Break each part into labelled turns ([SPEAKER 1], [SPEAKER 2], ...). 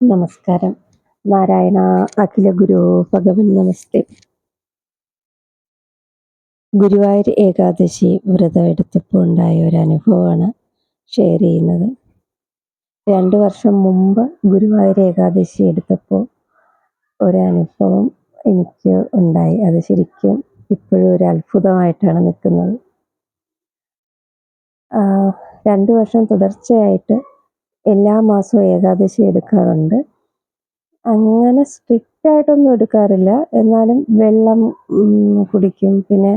[SPEAKER 1] നമസ്കാരം. നാരായണ അഖില ഗുരു ഭഗവൻ നമസ്തേ. ഗുരുവായൂർ ഏകാദശി വ്രതം എടുത്തപ്പോൾ ഉണ്ടായ ഒരു അനുഭവമാണ് ഷെയർ ചെയ്യുന്നത്. രണ്ട് വർഷം മുമ്പ് ഗുരുവായൂർ ഏകാദശി എടുത്തപ്പോൾ ഒരനുഭവം എനിക്ക് ഉണ്ടായി. അത് ശരിക്കും ഇപ്പോഴും ഒരു അത്ഭുതമായിട്ടാണ് നിൽക്കുന്നത്. രണ്ട് വർഷം തുടർച്ചയായിട്ട് എല്ലാ മാസവും ഏകാദശി എടുക്കാറുണ്ട്. അങ്ങനെ സ്ട്രിക്റ്റ് ആയിട്ടൊന്നും എടുക്കാറില്ല. എന്നാലും വെള്ളം കുടിക്കും. പിന്നെ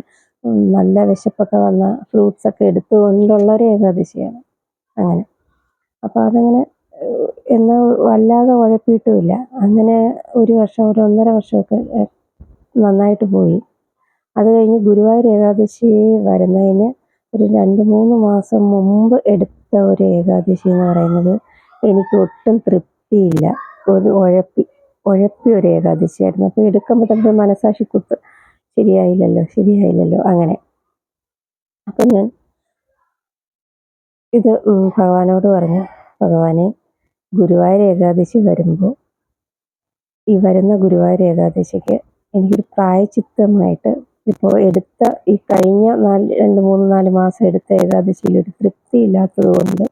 [SPEAKER 1] നല്ല വിശപ്പൊക്കെ വന്ന ഫ്രൂട്ട്സ് ഒക്കെ എടുത്തുകൊണ്ടുള്ള ഒരു ഏകാദശിയാണ് അങ്ങനെ. അപ്പോൾ അതങ്ങനെ എന്നാൽ വല്ലാതെ ഉഴപ്പിയിട്ടുമില്ല അങ്ങനെ ഒരു വർഷം ഒരു ഒന്നര വർഷമൊക്കെ നന്നായിട്ട് പോയി. അത് കഴിഞ്ഞ് ഗുരുവായൂർ ഏകാദശി വരുന്നതിന് ഒരു രണ്ട് മൂന്ന് മാസം മുമ്പ് എടുത്ത ഒരു ഏകാദശി എന്ന് പറയുന്നത് എനിക്ക് ഒട്ടും തൃപ്തിയില്ല. ഒരു ഉഴപ്പി ഉഴപ്പി ഒരു ഏകാദശിയായിരുന്നു. അപ്പോൾ എടുക്കുമ്പോൾ തന്നെ മനസാക്ഷി കുത്ത് ശരിയായില്ലല്ലോ ശരിയായില്ലല്ലോ അങ്ങനെ. അപ്പം ഞാൻ ഇത് ഭഗവാനോട് പറഞ്ഞു ഭഗവാനെ ഗുരുവായൂർ ഏകാദശി വരുമ്പോൾ ഈ വരുന്ന ഗുരുവായൂർ ഏകാദശിക്ക് എനിക്കൊരു പ്രായച്ചിത്തമായിട്ട് ഇപ്പോൾ എടുത്ത ഈ കഴിഞ്ഞ നാല് രണ്ട് മൂന്ന് നാല് മാസം എടുത്ത ഏകാദശിയിൽ ഒരു തൃപ്തി ഇല്ലാത്തത് കൊണ്ട്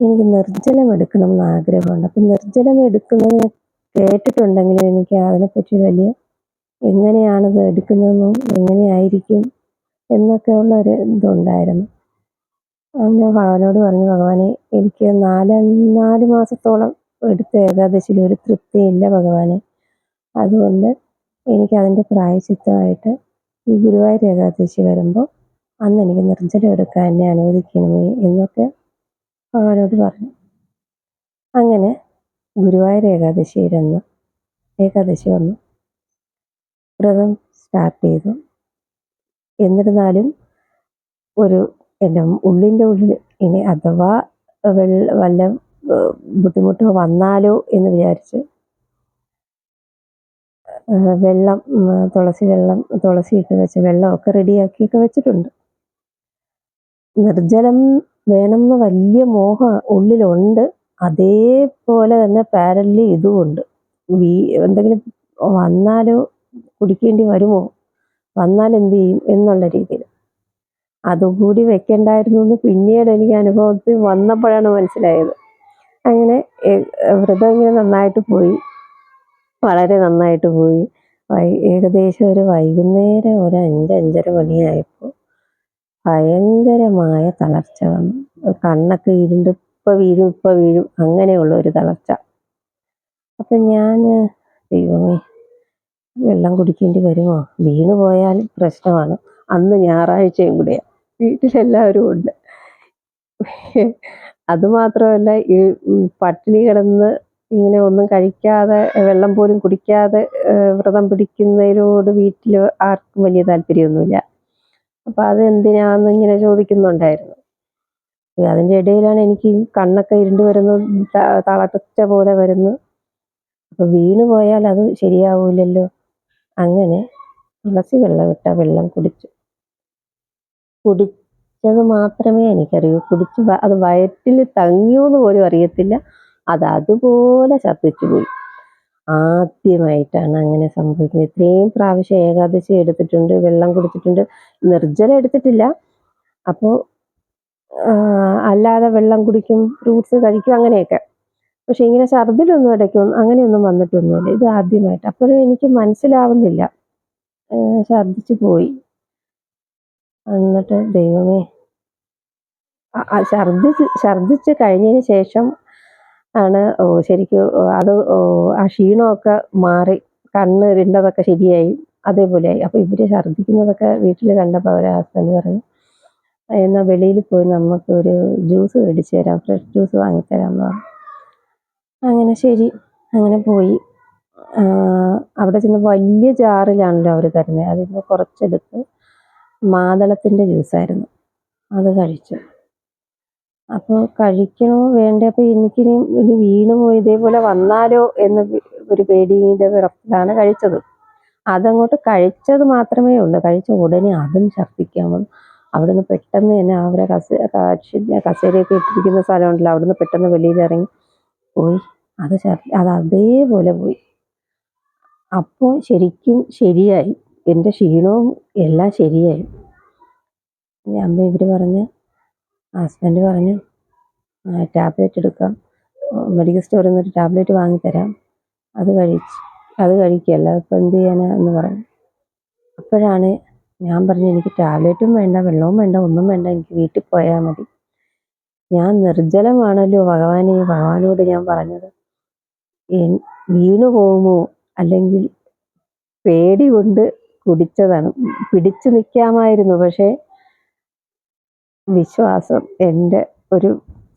[SPEAKER 1] എനിക്ക് നിർജലം എടുക്കണം എന്ന് ആഗ്രഹമുണ്ട്. അപ്പം നിർജലം എടുക്കുന്നത് കേട്ടിട്ടുണ്ടെങ്കിലും എനിക്ക് അതിനെപ്പറ്റി വലിയ എങ്ങനെയാണത് എടുക്കുന്നതെന്നും എങ്ങനെയായിരിക്കും എന്നൊക്കെ ഉള്ള ഒരു ഇതുണ്ടായിരുന്നു. അങ്ങനെ ഭഗവാനോട് പറഞ്ഞു ഭഗവാനെ എനിക്ക് നാല് നാല് മാസത്തോളം എടുത്ത ഏകാദശിയിൽ ഒരു തൃപ്തിയില്ല ഭഗവാനെ. അതുകൊണ്ട് എനിക്ക് അതിന്റെ പ്രായശ്ചിത്തമായിട്ട് ഈ ഗുരുവായൂർ ഏകാദശി വരുമ്പോൾ അന്ന് എനിക്ക് നിർജലം എടുക്കാൻ എന്നെ അനുവദിക്കണമേ എന്നൊക്കെ ഭഗവാനോട് പറഞ്ഞു. അങ്ങനെ ഗുരുവായൂർ ഏകാദശിയിലന്ന് ഏകാദശി വന്നു. വ്രതം സ്റ്റാർട്ട് ചെയ്തു. എന്നിരുന്നാലും ഒരു എന്റെ ഉള്ളിന്റെ ഉള്ളിൽ ഇനി അഥവാ വല്ല ബുദ്ധിമുട്ട് വന്നാലോ എന്ന് വിചാരിച്ച് വെള്ളം തുളസി വെള്ളം തുളസി ഇട്ട് വെച്ച വെള്ളമൊക്കെ റെഡിയാക്കിയൊക്കെ വെച്ചിട്ടുണ്ട്. നിർജലം വേണമെന്ന് വലിയ മോഹം ഉള്ളിലുണ്ട്. അതേപോലെ തന്നെ പാരലി ഇതുമുണ്ട് വീ എന്തെങ്കിലും വന്നാലോ കുടിക്കേണ്ടി വരുമോ? വന്നാൽ എന്ത് ചെയ്യും എന്നുള്ള രീതിയിൽ. അതുകൂടി വെക്കണ്ടായിരുന്നു എന്ന് പിന്നീട് എനിക്ക് അനുഭവത്തിൽ വന്നപ്പോഴാണ് മനസ്സിലായത്. അങ്ങനെ വ്രതം ഇങ്ങനെ നന്നായിട്ട് പോയി. വളരെ നന്നായിട്ട് പോയി. ഏകദേശം ഒരു വൈകുന്നേരം ഒരു അഞ്ച് അഞ്ചര മണിയായപ്പോൾ ഭയങ്കരമായ തളർച്ച വന്നു. കണ്ണൊക്കെ ഇരുണ്ട് ഇപ്പം വീഴും ഇപ്പം വീഴും അങ്ങനെയുള്ള ഒരു തളർച്ച. അപ്പം ഞാൻ ദൈവമേ വെള്ളം കുടിക്കേണ്ടി വരുമോ? വീണ് പോയാൽ പ്രശ്നമാണ്. അന്ന് ഞായറാഴ്ചയും കൂടിയാ. വീട്ടിലെല്ലാവരും ഉണ്ട്. അതുമാത്രമല്ല ഈ പട്ടിണി കിടന്ന് ഇങ്ങനെ ഒന്നും കഴിക്കാതെ വെള്ളം പോലും കുടിക്കാതെ വ്രതം പിടിക്കുന്നതിനോട് വീട്ടിൽ ആർക്കും വലിയ താല്പര്യമൊന്നുമില്ല. അപ്പോൾ അത് എന്തിനാന്ന് ഇങ്ങനെ ചോദിക്കുന്നുണ്ടായിരുന്നു. അതിന്റെ ഇടയിലാണ് എനിക്ക് കണ്ണൊക്കെ ഇരുണ്ട് വരുന്നു തളർച്ച പോലെ വരുന്നു. അപ്പോൾ വീണ് പോയാൽ അത് ശരിയാവൂലല്ലോ. അങ്ങനെ തുളസി വെള്ളം ഇട്ട വെള്ളം കുടിച്ചു. കുടിച്ചത് മാത്രമേ എനിക്കറിയൂ. കുടിച്ച് അത് വയറ്റിൽ തങ്ങിയോന്ന് പോലും അറിയത്തില്ല. അത് അതുപോലെ ഛർദ്ദിച്ചു പോയി. ആദ്യമായിട്ടാണ് അങ്ങനെ സംഭവിക്കുന്നത്. ഇത്രയും പ്രാവശ്യം ഏകാദശി എടുത്തിട്ടുണ്ട് വെള്ളം കുടിച്ചിട്ടുണ്ട് നിർജലം എടുത്തിട്ടില്ല. അപ്പോൾ അല്ലാതെ വെള്ളം കുടിക്കും ഫ്രൂട്ട്സ് കഴിക്കും അങ്ങനെയൊക്കെ. പക്ഷെ ഇങ്ങനെ ഛർദിലൊന്നും ഇടയ്ക്കും അങ്ങനെയൊന്നും വന്നിട്ടൊന്നുമില്ല. ഇത് ആദ്യമായിട്ട്. അപ്പോഴും എനിക്ക് മനസ്സിലാവുന്നില്ല. ഛർദിച്ചു പോയി. എന്നിട്ട് ദൈവമേ ഛർദിച്ച് ഛർദിച്ച് കഴിഞ്ഞതിന് ശേഷം ആണ്. ശരിക്കും അത് ആ ക്ഷീണമൊക്കെ മാറി കണ്ണ് ഇരുണ്ടതൊക്കെ ശരിയായി അതേപോലെയായി. അപ്പോൾ ഇവർ ഛർദ്ദിക്കുന്നതൊക്കെ വീട്ടിൽ കണ്ടപ്പോൾ അവരെ ഹസ്ബൻഡ് പറഞ്ഞു എന്നാൽ വെളിയിൽ പോയി നമുക്ക് ഒരു ജ്യൂസ് മേടിച്ച് തരാം ഫ്രഷ് ജ്യൂസ് വാങ്ങിത്തരാമെന്ന് പറഞ്ഞു. അങ്ങനെ ശരി അങ്ങനെ പോയി. അവിടെ ചെന്ന് വലിയ ജാറിലാണല്ലോ അവർ തരുന്നത് അതിൽ നിന്ന് കുറച്ചെടുത്ത് മാതളത്തിന്റെ ജ്യൂസായിരുന്നു അത് കഴിച്ചു. അപ്പോൾ കഴിക്കണോ വേണ്ടേ? അപ്പോൾ എനിക്കിനി ഇനി വീണ് പോയി ഇതേപോലെ വന്നാലോ എന്ന് ഒരു പേടിയുടെ വിറപ്പിലാണ് കഴിച്ചത്. അതങ്ങോട്ട് കഴിച്ചത് മാത്രമേ ഉള്ളൂ. കഴിച്ച ഉടനെ അതും ഛർദ്ദിക്കാൻ വന്നു. അവിടുന്ന് പെട്ടെന്ന് തന്നെ അവരെ കസ കസേരയൊക്കെ ഇട്ടിരിക്കുന്ന സ്ഥലമുണ്ടല്ലോ. അവിടുന്ന് പെട്ടെന്ന് വെളിയിലിറങ്ങി പോയി. അത് അത് അതേപോലെ പോയി. അപ്പോൾ ശരിക്കും ശരിയായി. എന്റെ ക്ഷീണവും എല്ലാം ശരിയായി. അമ്മ ഇവർ പറഞ്ഞ് ഹസ്ബൻഡ് പറഞ്ഞു ടാബ്ലറ്റ് എടുക്കാം. മെഡിക്കൽ സ്റ്റോറിൽ നിന്ന് ഒരു ടാബ്ലറ്റ് വാങ്ങിത്തരാം. അത് കഴിച്ച് അത് കഴിക്കുകയല്ല അപ്പോൾ എന്ത് ചെയ്യാനാ എന്ന് പറഞ്ഞു. അപ്പോഴാണ് ഞാൻ പറഞ്ഞു എനിക്ക് ടാബ്ലറ്റും വേണ്ട വെള്ളവും വേണ്ട ഒന്നും വേണ്ട എനിക്ക് വീട്ടിൽ പോയാൽ മതി. ഞാൻ നിർജലമാണല്ലോ ഭഗവാനെ ഭഗവാനോട് ഞാൻ പറഞ്ഞത്. വീണു പോകുമോ? അല്ലെങ്കിൽ പേടി കൊണ്ട് കുടിച്ചതാണ്. പിടിച്ചു നിൽക്കാമായിരുന്നു പക്ഷേ വിശ്വാസം എന്റെ ഒരു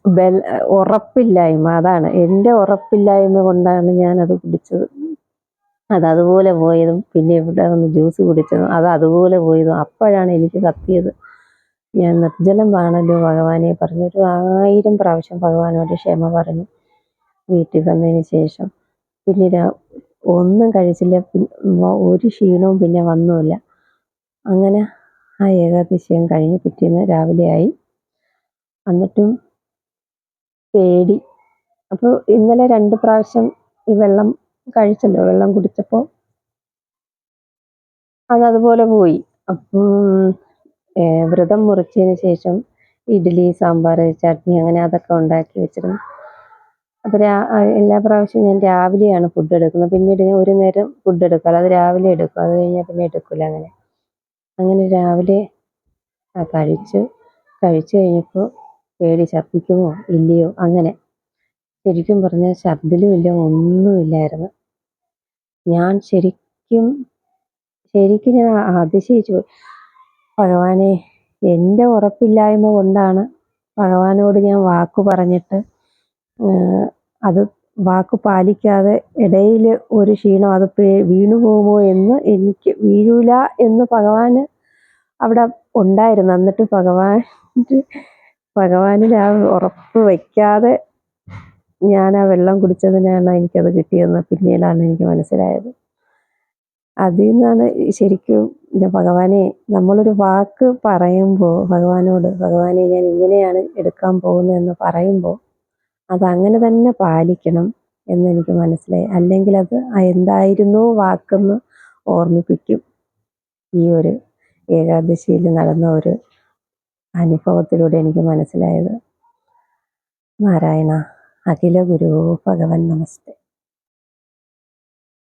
[SPEAKER 1] ബൽ ഉറപ്പില്ലായ്മ. അതാണ്. എന്റെ ഉറപ്പില്ലായ്മ കൊണ്ടാണ് ഞാൻ അത് കുടിച്ചത്. അത് അതുപോലെ പോയതും പിന്നെ ഇവിടെ വന്ന് ജ്യൂസ് കുടിച്ചതും അത് അതുപോലെ പോയതും. അപ്പോഴാണ് എനിക്ക് കത്തിയത്. ഞാൻ നിർജലമാണല്ലോ ഭഗവാനെ പറഞ്ഞു. ഒരു ആയിരം പ്രാവശ്യം ഭഗവാനോട് ക്ഷമ പറഞ്ഞു. വീട്ടിൽ വന്നതിന് ശേഷം. പിന്നെ ഒന്നും കഴിച്ചില്ല. ഒരു ക്ഷീണവും പിന്നെ വന്നുമില്ല. അങ്ങനെ ആ ഏകാദശിയും കഴിഞ്ഞ് പിറ്റേന്ന് രാവിലെയായി. എന്നിട്ടും പേടി. അപ്പോൾ ഇന്നലെ രണ്ട് പ്രാവശ്യം ഈ വെള്ളം കഴിച്ചല്ലോ? വെള്ളം കുടിച്ചപ്പോൾ അതതുപോലെ പോയി. അപ്പം വ്രതം മുറിച്ചതിന് ശേഷം ഇഡ്ഡലി സാമ്പാർ ചട്നി അങ്ങനെ അതൊക്കെ ഉണ്ടാക്കി വെച്ചിരുന്നു. അപ്പോൾ രാ എല്ലാ പ്രാവശ്യവും ഞാൻ രാവിലെയാണ് ഫുഡ് എടുക്കുന്നത്. പിന്നീട് ഒരു നേരം ഫുഡ് എടുക്കാറ്. അത് രാവിലെ എടുക്കും. അത് കഴിഞ്ഞാൽ പിന്നെ എടുക്കില്ല അങ്ങനെ. അങ്ങനെ രാവിലെ കഴിച്ചു. കഴിച്ച് കഴിഞ്ഞപ്പോൾ പേടി ഛർദ്ദിക്കുമോ ഇല്ലയോ അങ്ങനെ. ശരിക്കും പറഞ്ഞാൽ ഛർദ്ദിലുമില്ല ഒന്നുമില്ലായിരുന്നു. ഞാൻ ശരിക്കും ശരിക്കും ഞാൻ അതിശയിച്ചു പോയി. ഭഗവാനെ എന്റെ ഉറപ്പില്ലായ്മ കൊണ്ടാണ് ഭഗവാനോട് ഞാൻ വാക്ക് പറഞ്ഞിട്ട് അത് വാക്ക് പാലിക്കാതെ ഇടയിൽ ഒരു ക്ഷീണം അത് വീണു പോകുമോ എന്ന് എനിക്ക് വീഴൂല എന്ന് ഭഗവാന് അവിടെ ഉണ്ടായിരുന്നു. എന്നിട്ട് ഭഗവാൻ ഭഗവാനിൽ ആ ഉറപ്പ് വയ്ക്കാതെ ഞാൻ ആ വെള്ളം കുടിച്ചതിനാണ് എനിക്കത് കിട്ടിയതെന്ന് പിന്നീടാണ് എനിക്ക് മനസ്സിലായത്. അതിൽ നിന്നാണ് ശരിക്കും ഭഗവാനെ നമ്മളൊരു വാക്ക് പറയുമ്പോൾ ഭഗവാനോട് ഭഗവാനെ ഞാൻ ഇങ്ങനെയാണ് എടുക്കാൻ പോകുന്നതെന്ന് പറയുമ്പോൾ അത് അങ്ങനെ തന്നെ പാലിക്കണം എന്നെനിക്ക് മനസ്സിലായി. അല്ലെങ്കിൽ അത് എന്തായിരുന്നു വാക്കെന്ന് ഓർമ്മിപ്പിക്കും. ഈ ഒരു ഏകാദശിയിൽ നടന്ന ഒരു അനുഭവത്തിലൂടെ എനിക്ക് മനസ്സിലായത്. നാരായണ അഖില ഗുരു ഭഗവൻ നമസ്തേ.